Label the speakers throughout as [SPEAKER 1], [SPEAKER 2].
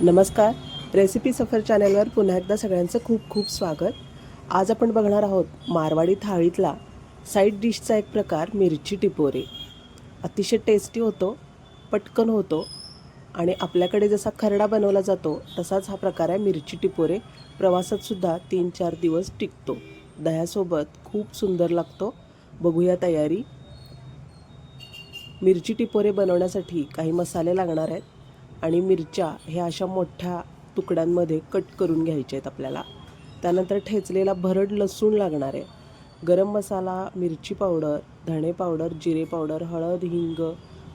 [SPEAKER 1] नमस्कार. रेसिपी सफर चॅनलवर पुन्हा एकदा सगळ्यांचं खूप खूप स्वागत. आज आपण बघणार आहोत मारवाडी थाळीतला साईड डिशचा एक प्रकार मिरची टिपोरे. अतिशय टेस्टी होतो पटकन होतो आणि आपल्याकडे जसा खरडा बनवला जातो तसाच हा प्रकार आहे मिरची टिपोरे. प्रवासातसुद्धा तीन चार दिवस टिकतो. दह्यासोबत खूप सुंदर लागतो. बघूया तयारी. मिरची टिपोरे बनवण्यासाठी काही मसाले लागणार आहेत. आणि मिरच्या ह्या अशा मोठ्या तुकड्यांमध्ये कट करून घ्यायच्या आहेत आपल्याला. त्यानंतर ठेचलेला भरड लसूण लागणार आहे. गरम मसाला मिरची पावडर धणे पावडर जिरे पावडर हळद हिंग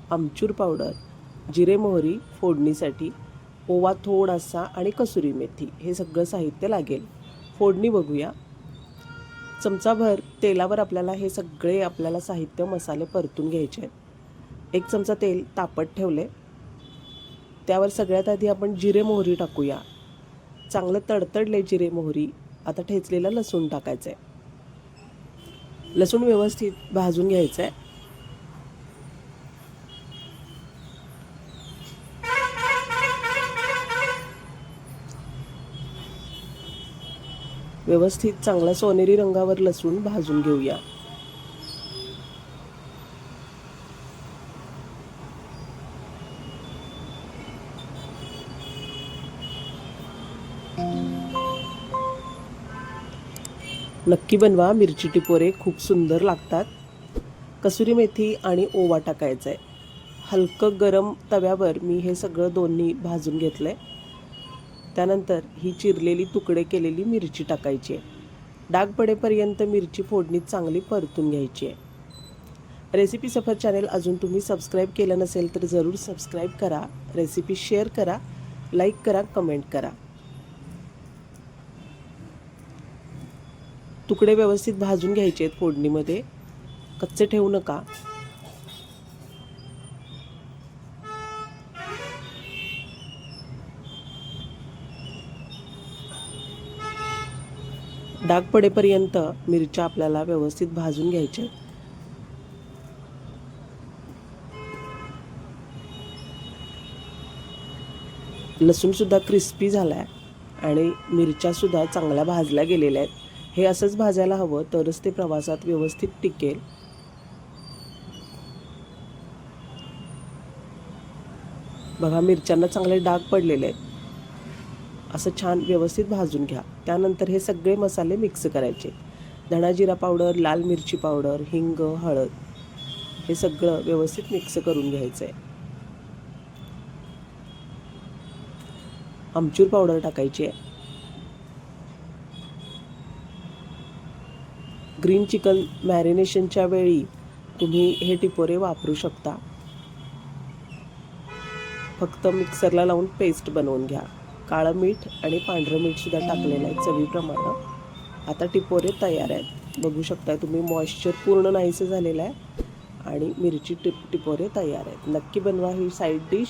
[SPEAKER 1] आमचूर पावडर जिरे मोहरी फोडणीसाठी ओवा थोडासा आणि कसुरी मेथी हे सगळं साहित्य लागेल. फोडणी बघूया. चमचाभर तेलावर आपल्याला हे सगळे आपल्याला साहित्य मसाले परतून घ्यायचे आहेत. एक चमचा तेल तापत ठेवले. त्यावर सगळ्यात आधी आपण जिरे मोहरी टाकूया. चांगलं तडतडले जिरे मोहरी. आता ठेचलेला लसूण टाकायचं आहे लसूण व्यवस्थित भाजून घ्यायचं आहे व्यवस्थित चांगला सोनेरी रंगावर लसूण भाजून घेऊया. नक्की बनवा मिरची टिपोरे खूप सुंदर लागतात. कसुरी मेथी आणि ओवा टाकायचा आहे हलकं गरम तव्यावर मी हे सगळं दोन्ही भाजून घेतलं आहे त्यानंतर ही चिरलेली तुकडे केलेली मिरची टाकायची आहे. डाग पडेपर्यंत मिरची फोडणीत चांगली परतून घ्यायची आहे. रेसिपी सफर चॅनेल अजून तुम्ही सबस्क्राईब केलं नसेल तर जरूर सबस्क्राईब करा. रेसिपी शेअर करा लाईक करा कमेंट करा. तुकडे व्यवस्थित भाजून घ्यायचे आहेत फोडणीमध्ये. कच्चे ठेवू नका. डाग पडेपर्यंत मिरच्या आपल्याला व्यवस्थित भाजून घ्यायच्या आहेत. लसूणसुद्धा क्रिस्पी झाला आहे आणि मिरच्यासुद्धा चांगल्या भाजल्या गेलेल्या आहेत. हे असंच भाजायला हवं तरच ते प्रवासात व्यवस्थित टिकेल. बघा मिरच्यांना चांगले डाग पडलेले आहेत. असं छान व्यवस्थित भाजून घ्या. त्यानंतर हे सगळे मसाले मिक्स करायचे. धणा जिरा पावडर लाल मिरची पावडर हिंग हळद हे सगळं व्यवस्थित मिक्स करून घ्यायचं आहे आमचूर पावडर टाकायची आहे. ग्रीन चिकन मॅरिनेशनच्या वेळी तुम्ही हे टिपोरे वापरू शकता. फक्त मिक्सरला लावून पेस्ट बनवून घ्या. काळं मीठ आणि पांढरं मीठसुद्धा टाकलेलं आहे चवीप्रमाणे. आता टिपोरे तयार आहेत. बघू शकता तुम्ही मॉइश्चर पूर्ण नाहीसं झालेलं आहे. आणि मिरची टिप टिपोरे तयार आहेत. नक्की बनवा ही साईड डिश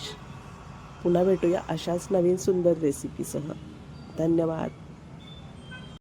[SPEAKER 1] पुन्हा भेटूया अशाच नवीन सुंदर रेसिपीसह धन्यवाद.